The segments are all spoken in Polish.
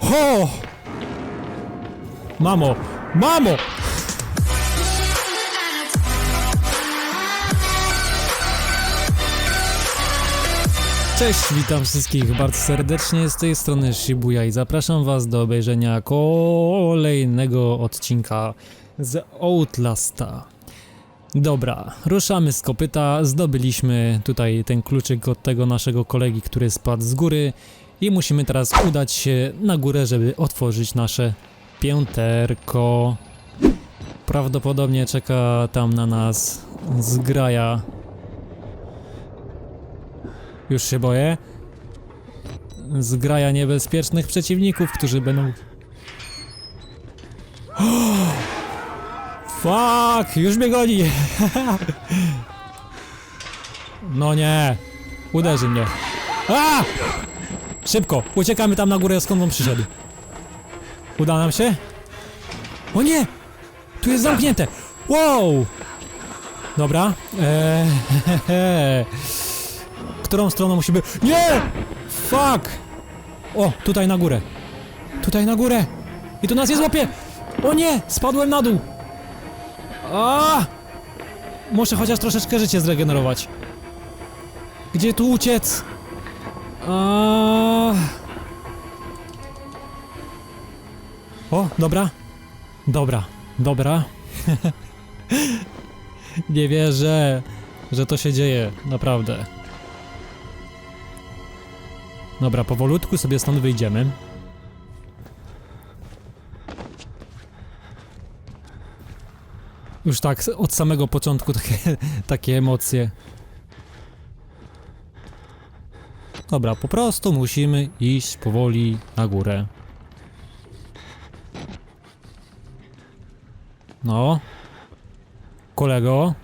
Ho! Mamo! Mamo! Cześć, witam wszystkich bardzo serdecznie z tej strony Shibuya i zapraszam was do obejrzenia kolejnego odcinka z Outlasta. Dobra, ruszamy z kopyta, zdobyliśmy tutaj ten kluczyk od tego naszego kolegi, który spadł z góry i musimy teraz udać się na górę, żeby otworzyć nasze pięterko. Prawdopodobnie czeka tam na nas zgraja. Już się boję. Zgraja niebezpiecznych przeciwników, którzy będą... Fuck! Już mnie goni! No nie! Uderzy mnie. Szybko! Uciekamy tam na górę, skąd on przyszedł. Uda nam się? O nie! Tu jest zamknięte! Wow! Dobra. Eee, Którą stroną musimy... Nie! Fuck! O, tutaj na górę. Tutaj na górę. I tu nas nie złapie! O nie! Spadłem na dół! A! Muszę chociaż troszeczkę życie zregenerować. Gdzie tu uciec? A... O, dobra. Dobra, dobra. Nie wierzę, że to się dzieje, naprawdę. Dobra, powolutku sobie stąd wyjdziemy. Już tak od samego początku takie, takie emocje. Dobra, po prostu musimy iść powoli na górę. No. Kolego.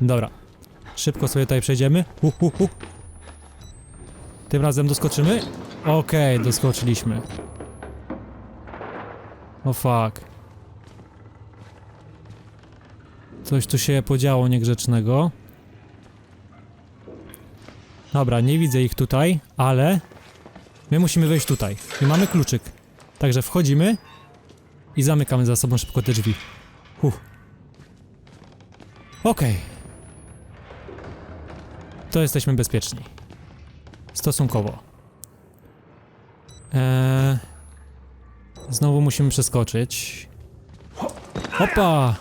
Dobra. Szybko sobie tutaj przejdziemy. Hu, hu, hu. Tym razem doskoczymy? Okej, doskoczyliśmy. O fuck. Coś tu się podziało niegrzecznego. Dobra, nie widzę ich tutaj, ale my musimy wejść tutaj. I mamy kluczyk. Także wchodzimy i zamykamy za sobą szybko te drzwi. Huh. Okej. To jesteśmy bezpieczni. Stosunkowo. Eee, znowu musimy przeskoczyć. Hopa!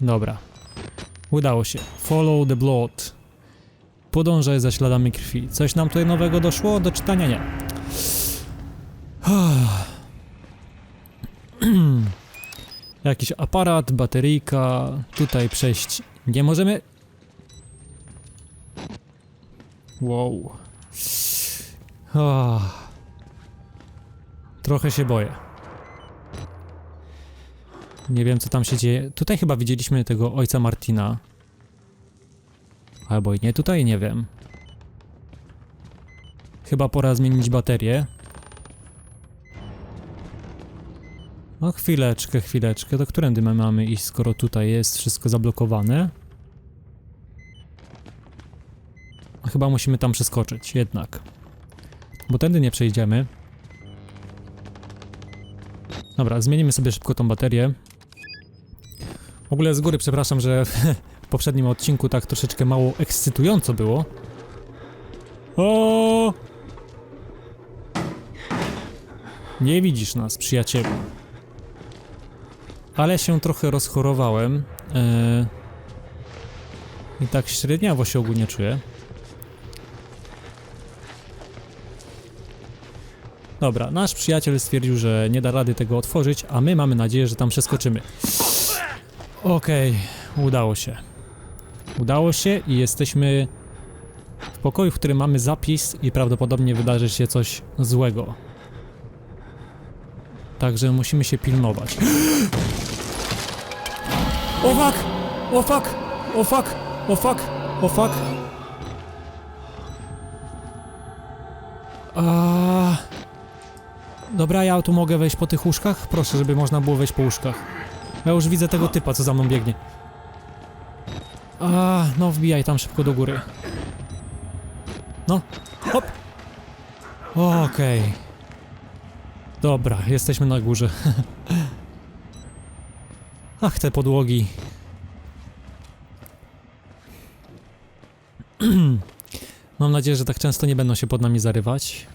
Dobra. Udało się. Follow the blood. Podążaj za śladami krwi. Coś nam tutaj nowego doszło do czytania? Nie. Jakiś aparat, bateryjka. Tutaj przejść nie możemy. Wow. Ah. Trochę się boję. Nie wiem, co tam się dzieje. Tutaj chyba widzieliśmy tego ojca Martina. Albo i nie, tutaj nie wiem. Chyba pora zmienić baterię. No chwileczkę, chwileczkę. Do którędy my mamy iść, skoro tutaj jest wszystko zablokowane? Chyba musimy tam przeskoczyć, jednak. Bo tędy nie przejdziemy. Dobra, zmienimy sobie szybko tą baterię. W ogóle z góry przepraszam, że poprzednim odcinku tak troszeczkę mało ekscytująco było. O! Nie widzisz nas, przyjacielu. Ale się trochę rozchorowałem. Eee, I tak średniawo się ogólnie czuję. Dobra, nasz przyjaciel stwierdził, że nie da rady tego otworzyć, a my mamy nadzieję, że tam przeskoczymy. Okej, udało się. Udało się i jesteśmy w pokoju, w którym mamy zapis i prawdopodobnie wydarzy się coś złego. Także musimy się pilnować. O fuck! O fuck! O fuck! O fuck! O fuck! A... Dobra, ja tu mogę wejść po tych łóżkach? Proszę, żeby można było wejść po łóżkach. Ja już widzę tego typa, co za mną biegnie. A, no wbijaj tam szybko do góry. No, hop. Okej. Dobra, jesteśmy na górze. Ach, te podłogi. Mam nadzieję, że tak często nie będą się pod nami zarywać.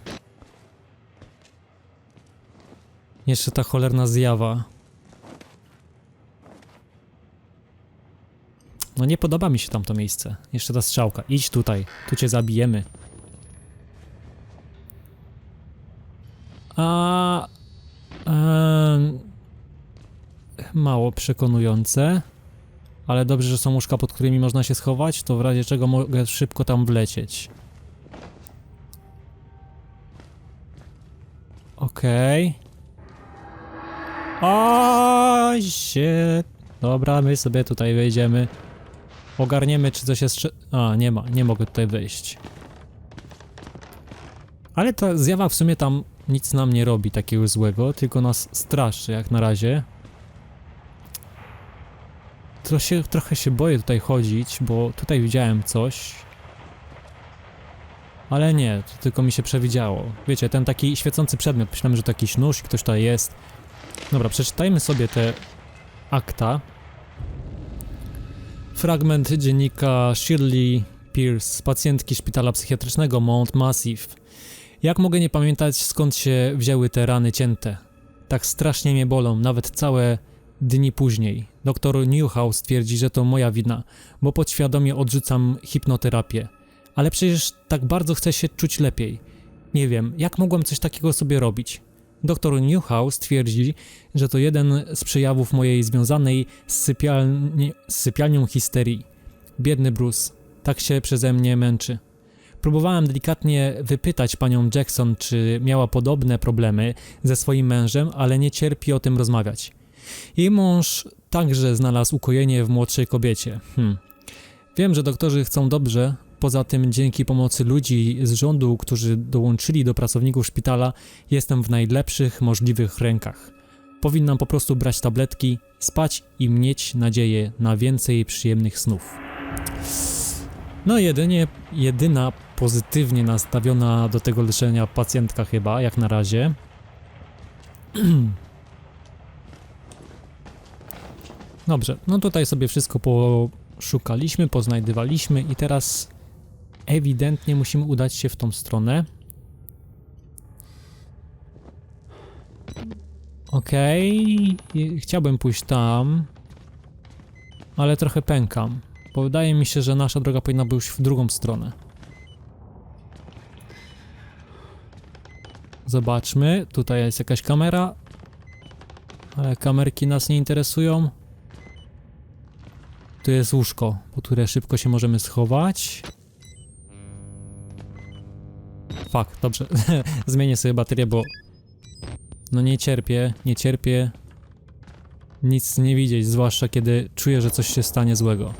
Jeszcze ta cholerna zjawa. No nie podoba mi się tamto miejsce. Jeszcze ta strzałka. Idź tutaj. Tu cię zabijemy. A... em, mało przekonujące. Ale dobrze, że są łóżka, pod którymi można się schować, to w razie czego mogę szybko tam wlecieć. Okej. Okay. się. Dobra, my sobie tutaj wejdziemy. Ogarniemy, czy coś jest. A, nie ma, nie mogę tutaj wejść. Ale ta zjawa w sumie tam nic nam nie robi takiego złego, tylko nas straszy jak na razie. To się, trochę się boję tutaj chodzić, bo tutaj widziałem coś. Ale nie, to tylko mi się przewidziało. Wiecie, ten taki świecący przedmiot, myślałem, że to jakiś nóż, ktoś tutaj jest. Dobra, przeczytajmy sobie te akta. Fragment dziennika Shirley Pierce, pacjentki szpitala psychiatrycznego Mount Massive. Jak mogę nie pamiętać, skąd się wzięły te rany cięte? Tak strasznie mnie bolą, nawet całe dni później. Doktor Newhouse twierdzi, że to moja wina, bo podświadomie odrzucam hipnoterapię. Ale przecież tak bardzo chcę się czuć lepiej. Nie wiem, jak mogłem coś takiego sobie robić? Doktor Newhouse twierdzi, że to jeden z przejawów mojej związanej z, sypialni, z sypialnią histerii. Biedny Bruce, tak się przeze mnie męczy. Próbowałem delikatnie wypytać panią Jackson, czy miała podobne problemy ze swoim mężem, ale nie cierpi o tym rozmawiać. Jej mąż także znalazł ukojenie w młodszej kobiecie. Hmm. Wiem, że doktorzy chcą dobrze, poza tym dzięki pomocy ludzi z rządu, którzy dołączyli do pracowników szpitala, jestem w najlepszych możliwych rękach. Powinnam po prostu brać tabletki, spać i mieć nadzieję na więcej przyjemnych snów. No jedynie, jedyna pozytywnie nastawiona do tego leczenia pacjentka chyba, jak na razie. Dobrze, no tutaj sobie wszystko poszukaliśmy, poznajdywaliśmy i teraz ewidentnie musimy udać się w tą stronę. Okej, okay. chciałbym pójść tam, ale trochę pękam, bo wydaje mi się, że nasza droga powinna być w drugą stronę. Zobaczmy, tutaj jest jakaś kamera, ale kamerki nas nie interesują. Tu jest łóżko, po które szybko się możemy schować. Fuck, dobrze. Zmienię sobie baterię, bo... No nie cierpię, nie cierpię nic nie widzieć, zwłaszcza kiedy czuję, że coś się stanie złego.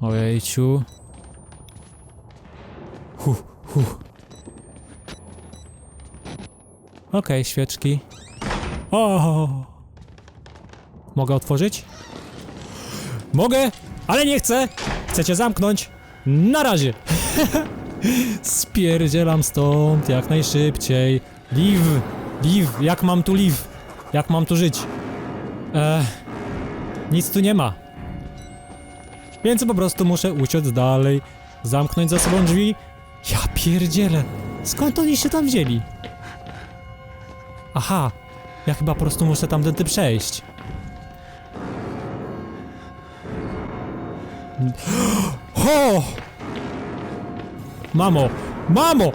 Ojejciu. Huh, huh. Okej, okay, świeczki. O! Mogę otworzyć? Mogę, ale nie chcę! Chcecie zamknąć? Na razie! Spierdzielam stąd jak najszybciej. Live! Live! Jak mam tu live? Jak mam tu żyć? Eee, nic tu nie ma. Więc po prostu muszę uciec dalej. Zamknąć za sobą drzwi. Ja pierdzielę. Skąd oni się tam wzięli? Aha, ja chyba po prostu muszę tamtędy przejść. Ho! Mamo! Mamo!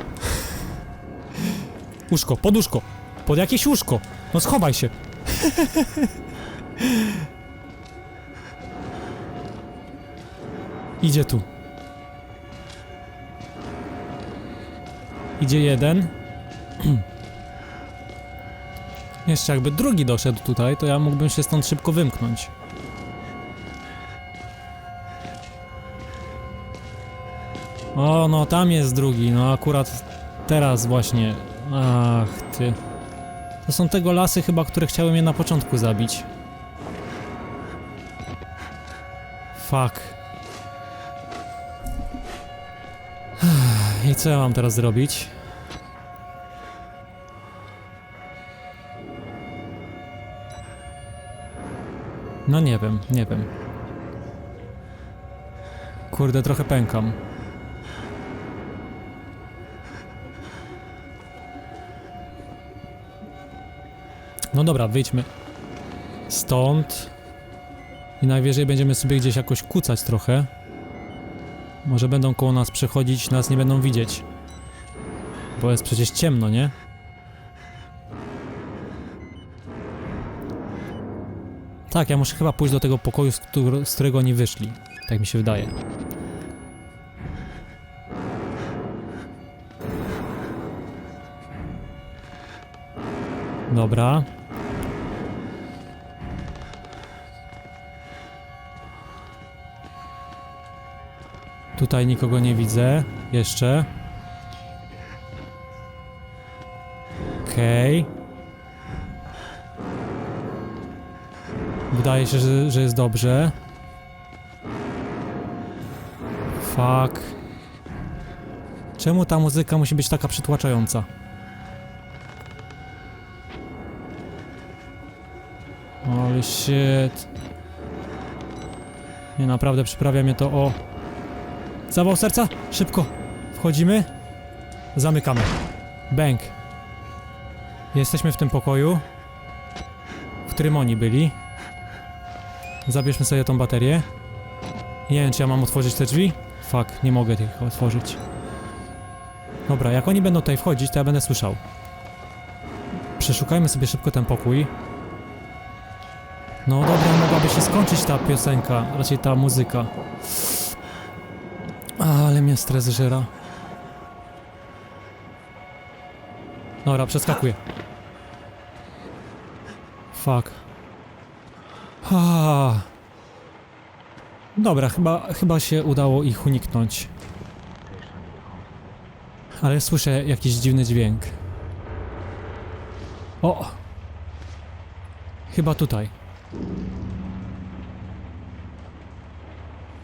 Łóżko, pod łóżko! Pod jakieś łóżko! No schowaj się! Idzie tu. Idzie jeden. Jeszcze jakby drugi doszedł tutaj, to ja mógłbym się stąd szybko wymknąć. O, no tam jest drugi, no akurat teraz właśnie. Ach, ty. To są tego lasy chyba, które chciały mnie na początku zabić. Fuck. I co ja mam teraz zrobić? No nie wiem, nie wiem. Kurde, trochę pękam. No dobra, wyjdźmy stąd. I najwyżej będziemy sobie gdzieś jakoś kucać trochę. Może będą koło nas przechodzić, nas nie będą widzieć. Bo jest przecież ciemno, nie? Tak, ja muszę chyba pójść do tego pokoju, z, któr- z którego oni wyszli. Tak mi się wydaje. Dobra. Tutaj nikogo nie widzę. Jeszcze. Okej. Wydaje się, że, że jest dobrze. Fuck. Czemu ta muzyka musi być taka przytłaczająca? Holy shit. Nie, naprawdę przyprawia mnie to o... Zawał serca! Szybko! Wchodzimy. Zamykamy. Bęk. Jesteśmy w tym pokoju, w którym oni byli. Zabierzmy sobie tą baterię. Nie wiem, czy ja mam otworzyć te drzwi? Fuck, nie mogę tych otworzyć. Dobra, jak oni będą tutaj wchodzić, to ja będę słyszał. Przeszukajmy sobie szybko ten pokój. No dobra, mogłaby się skończyć ta piosenka, raczej ta muzyka. Ale mnie stres żera. Dobra, przeskakuję. Fuck. Ah. Dobra, chyba, chyba się udało ich uniknąć. Ale słyszę jakiś dziwny dźwięk. O! Chyba tutaj.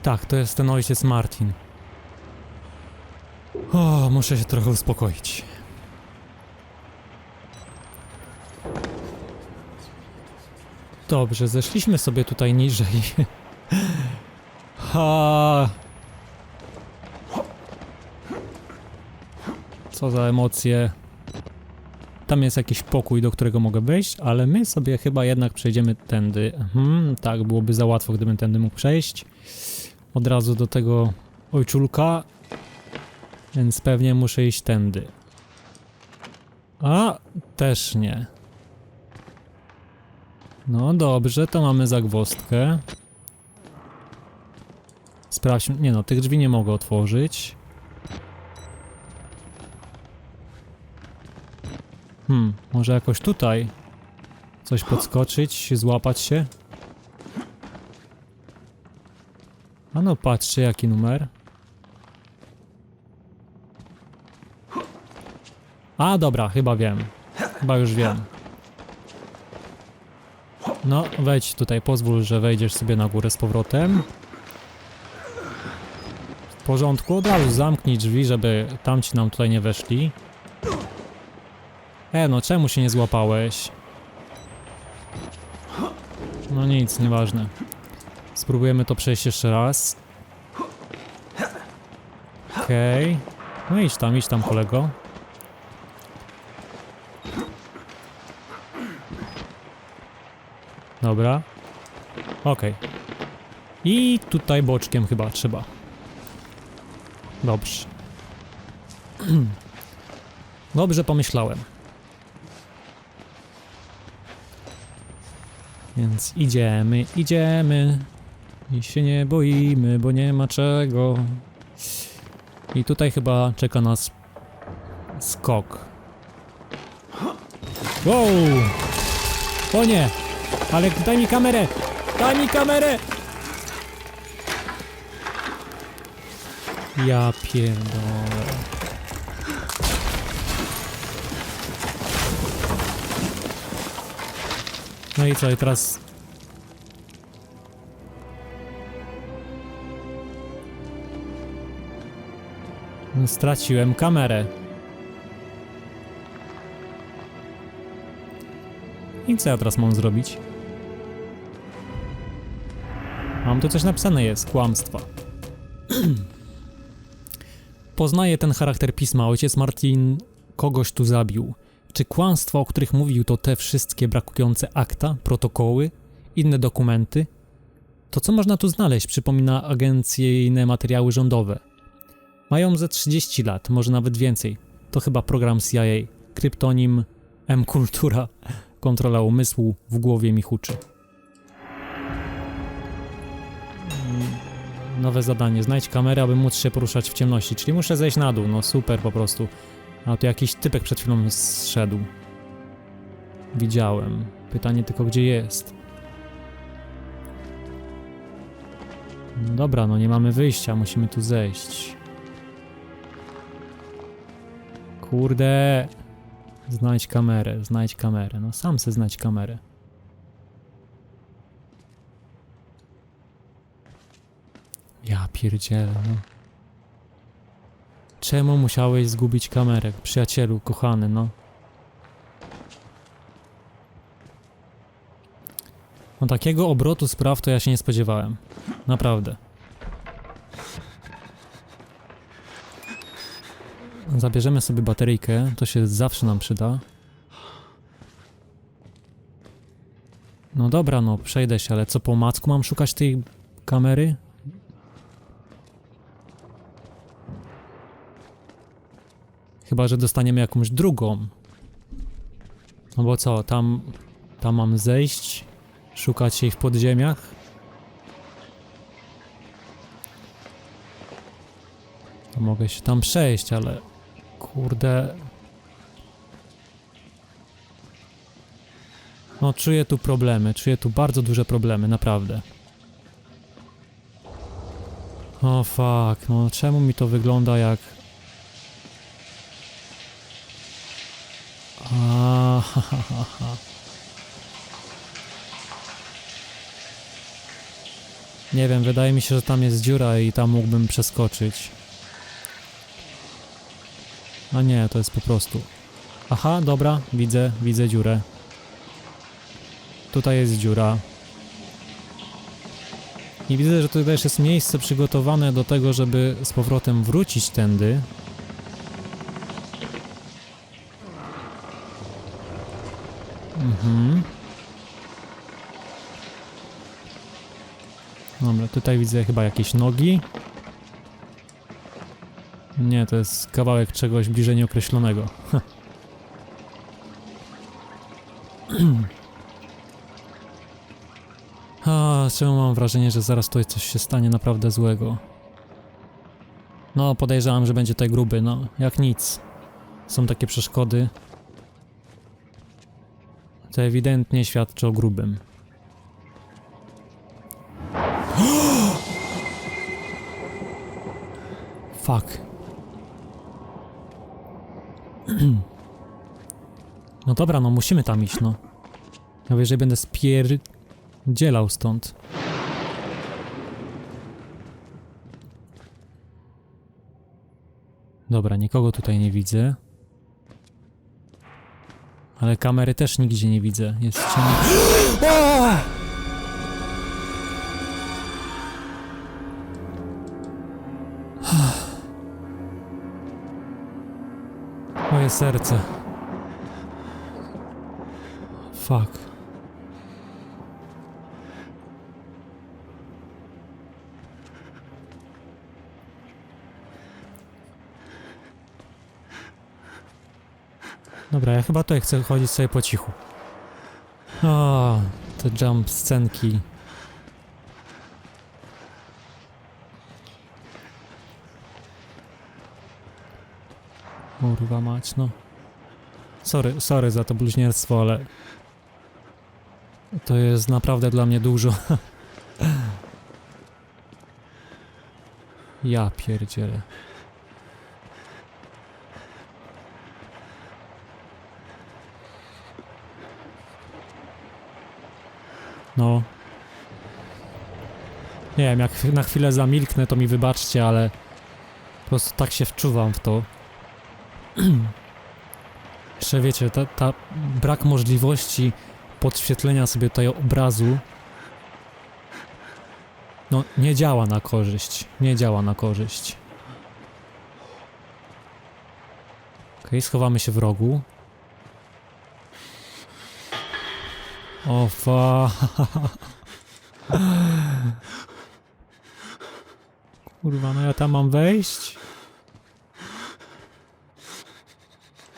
Tak, to jest ten ojciec Martin. O, muszę się trochę uspokoić. Dobrze, zeszliśmy sobie tutaj niżej. Ha. Co za emocje. Tam jest jakiś pokój, do którego mogę wejść, ale my sobie chyba jednak przejdziemy tędy. Mhm, tak, byłoby za łatwo, gdybym tędy mógł przejść. Od razu do tego ojczulka, więc pewnie muszę iść tędy. A, też nie. No dobrze, to mamy zagwozdkę. Sprawdźmy. Nie no, tych drzwi nie mogę otworzyć. Hmm, może jakoś tutaj coś podskoczyć, złapać się? A no patrzcie jaki numer. A dobra, chyba wiem. Chyba już wiem. No, wejdź tutaj, pozwól, że wejdziesz sobie na górę z powrotem. W porządku, od razu zamknij drzwi, żeby tamci nam tutaj nie weszli. E, no czemu się nie złapałeś? No nic, nieważne. Spróbujemy to przejść jeszcze raz. Okej. No idź tam, idź tam kolego. Dobra. Okej. I tutaj boczkiem chyba trzeba. Dobrze. Dobrze pomyślałem. Więc idziemy, idziemy. I się nie boimy, bo nie ma czego. I tutaj chyba czeka nas skok. Wow! O nie! Ale daj mi kamerę! Daj mi kamerę! Ja pierdolę. No i co, i teraz... Straciłem kamerę. I co ja teraz mam zrobić? Mam tu coś napisane jest, kłamstwa. Poznaje ten charakter pisma. Ojciec Martin kogoś tu zabił. Czy kłamstwa, o których mówił, to te wszystkie brakujące akta, protokoły, inne dokumenty? To co można tu znaleźć? Przypomina agencyjne materiały rządowe. Mają ze 30 lat, może nawet więcej. To chyba program CIA. Kryptonim M-Kultura. Kontrola umysłu w głowie mi huczy. Nowe zadanie. Znajdź kamerę, aby móc się poruszać w ciemności. Czyli muszę zejść na dół. No super po prostu. A tu jakiś typek przed chwilą zszedł. Widziałem. Pytanie tylko gdzie jest. No Dobra, no nie mamy wyjścia, musimy tu zejść. Kurde. Znajdź kamerę, znajdź kamerę. No sam se znajdź kamerę. Ja pierdzielę, no. Czemu musiałeś zgubić kamerę, przyjacielu, kochany, no? No takiego obrotu spraw to ja się nie spodziewałem. Naprawdę. Zabierzemy sobie bateryjkę, to się zawsze nam przyda. No dobra, no przejdę się, ale co po macku mam szukać tej kamery? Chyba, że dostaniemy jakąś drugą. No bo co, tam, tam mam zejść, szukać jej w podziemiach? To mogę się tam przejść, ale kurde. No, czuję tu problemy, czuję tu bardzo duże problemy, naprawdę. O fuck, no czemu mi to wygląda jak... Nie wiem, wydaje mi się, że tam jest dziura i tam mógłbym przeskoczyć. A nie, to jest po prostu. Aha, dobra, widzę, widzę dziurę. Tutaj jest dziura. I widzę, że tutaj też jest miejsce przygotowane do tego, żeby z powrotem wrócić tędy. Mhm. Dobra, tutaj widzę chyba jakieś nogi. Nie, to jest kawałek czegoś bliżej nieokreślonego. A, czemu mam wrażenie, że zaraz tutaj coś się stanie naprawdę złego? No, podejrzewam, że będzie tutaj gruby, no, jak nic. Są takie przeszkody. To ewidentnie świadczy o grubym. Fuck. No dobra, no musimy tam iść, no. Ja jeżeli będę spierdzielał stąd. Dobra, nikogo tutaj nie widzę. Ale kamery też nigdzie nie widzę. Jest ciemno. Moje serce. Fuck. Dobra, ja chyba tutaj chcę chodzić sobie po cichu. O, te jump scenki. Kurwa mać, no. Sorry, sorry za to bluźnierstwo, ale... To jest naprawdę dla mnie dużo. ja pierdzielę. No. Nie wiem, jak na chwilę zamilknę, to mi wybaczcie, ale Po prostu tak się wczuwam w to. Jeszcze wiecie, ta, ta brak możliwości podświetlenia sobie tutaj obrazu no nie działa na korzyść. Nie działa na korzyść. Okej, schowamy się w rogu. O fa. Kurwa, no ja tam mam wejść?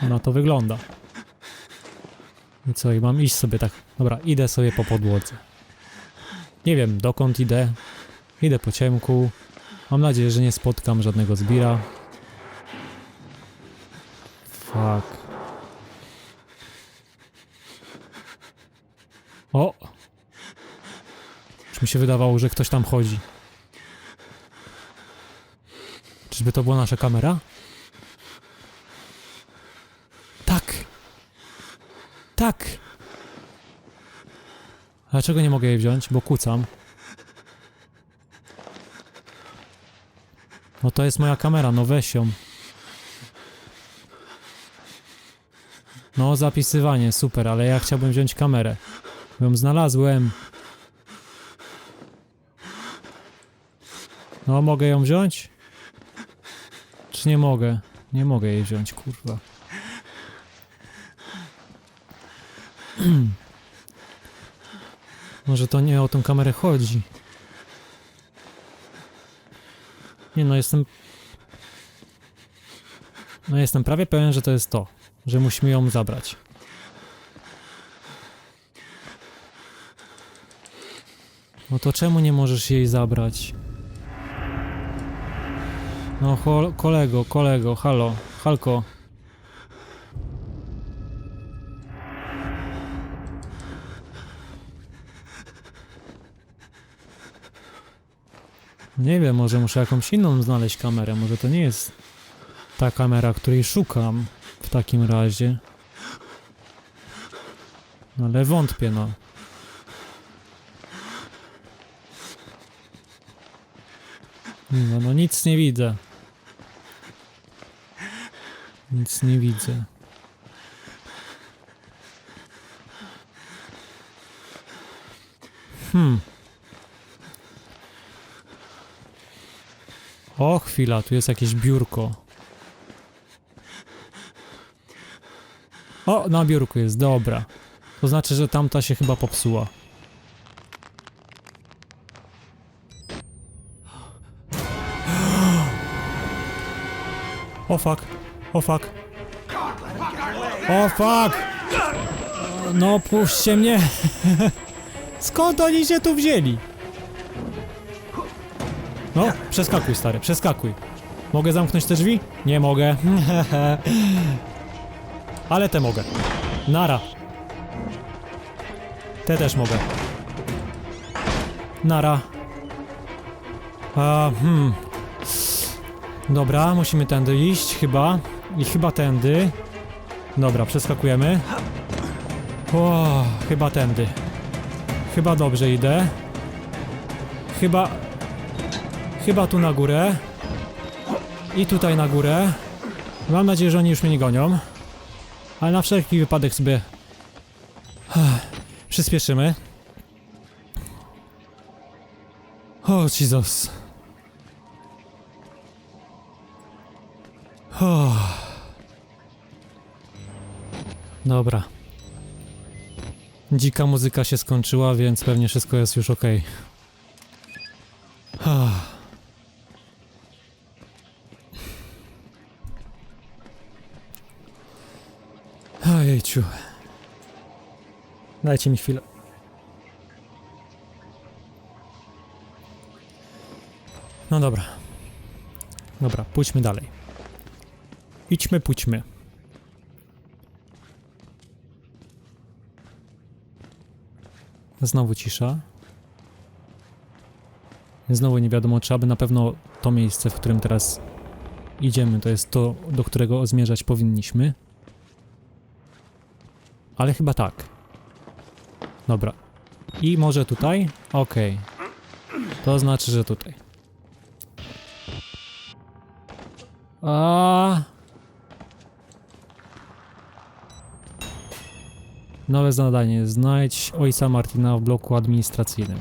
Na to wygląda. I co, i mam iść sobie tak. Dobra, idę sobie po podłodze. Nie wiem dokąd idę. Idę po ciemku. Mam nadzieję, że nie spotkam żadnego zbira. Fuck. O! Już mi się wydawało, że ktoś tam chodzi. Czyżby to była nasza kamera? Tak! Tak! Dlaczego nie mogę jej wziąć? Bo kucam. No to jest moja kamera, no weź ją. No zapisywanie, super, ale ja chciałbym wziąć kamerę. Ją znalazłem. No mogę ją wziąć? Czy nie mogę? Nie mogę jej wziąć, kurwa. Może to nie o tą kamerę chodzi. Nie no, jestem... No jestem prawie pewien, że to jest to. Że musimy ją zabrać. No to czemu nie możesz jej zabrać? No kolego, kolego, halo, halko. Nie wiem, może muszę jakąś inną znaleźć kamerę. Może to nie jest ta kamera, której szukam w takim razie. No ale wątpię, no. No, no nic nie widzę. Nic nie widzę. Hmm. O, chwila, tu jest jakieś biurko. O, na biurku jest, dobra. To znaczy, że tamta się chyba popsuła. O fuck, o fuck. O fuck! No puśćcie mnie! Skąd oni się tu wzięli? No, przeskakuj stary, przeskakuj. Mogę zamknąć te drzwi? Nie mogę. Ale te mogę. Nara. Te też mogę. Nara. A, hmm. Dobra, musimy tędy iść, chyba. I chyba tędy. Dobra, przeskakujemy. O, chyba tędy. Chyba dobrze idę. Chyba... Chyba tu na górę. I tutaj na górę. Mam nadzieję, że oni już mnie nie gonią. Ale na wszelki wypadek sobie... Przyspieszymy. O, Jesus. O. Dobra. Dzika muzyka się skończyła, więc pewnie wszystko jest już ok. Ojejciu. Dajcie mi chwilę. No dobra. Dobra, pójdźmy dalej. Idźmy, pójdźmy. Znowu cisza. Znowu nie wiadomo, czy aby na pewno to miejsce, w którym teraz idziemy, to jest to, do którego zmierzać powinniśmy. Ale chyba tak. Dobra. I może tutaj? Okej. To znaczy, że tutaj. A. Nowe zadanie. Znajdź ojca Martina w bloku administracyjnym.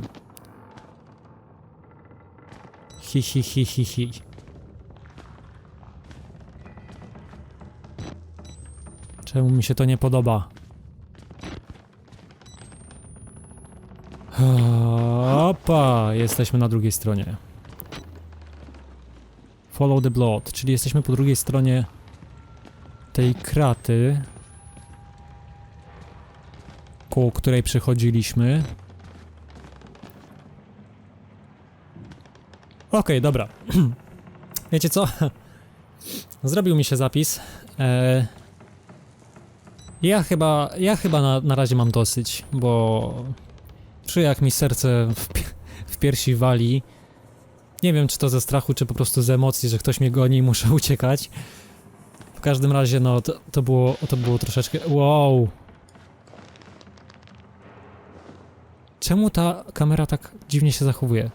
Hi, hi, hi, hi, hi. Czemu mi się to nie podoba? Opa, jesteśmy na drugiej stronie. Follow the blood, czyli jesteśmy po drugiej stronie tej kraty, koło której przechodziliśmy. Okej, dobra. Wiecie co? Zrobił mi się zapis. E, ja chyba, ja chyba na, na razie mam dosyć, bo czuję jak mi serce w, w piersi wali. Nie wiem, czy to ze strachu, czy po prostu z emocji, że ktoś mnie goni i muszę uciekać. W każdym razie, no, to, to było, to było troszeczkę... Wow! Czemu ta kamera tak dziwnie się zachowuje?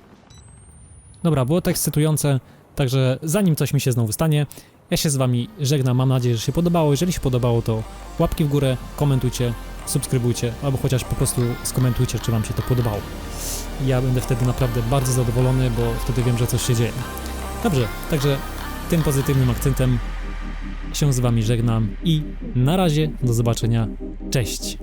Dobra, było to ekscytujące, także zanim coś mi się znowu stanie, ja się z wami żegnam, mam nadzieję, że się podobało. Jeżeli się podobało, to łapki w górę, komentujcie, subskrybujcie, albo chociaż po prostu skomentujcie, czy wam się to podobało. Ja będę wtedy naprawdę bardzo zadowolony, bo wtedy wiem, że coś się dzieje. Dobrze, także tym pozytywnym akcentem się z wami żegnam i na razie, do zobaczenia, cześć!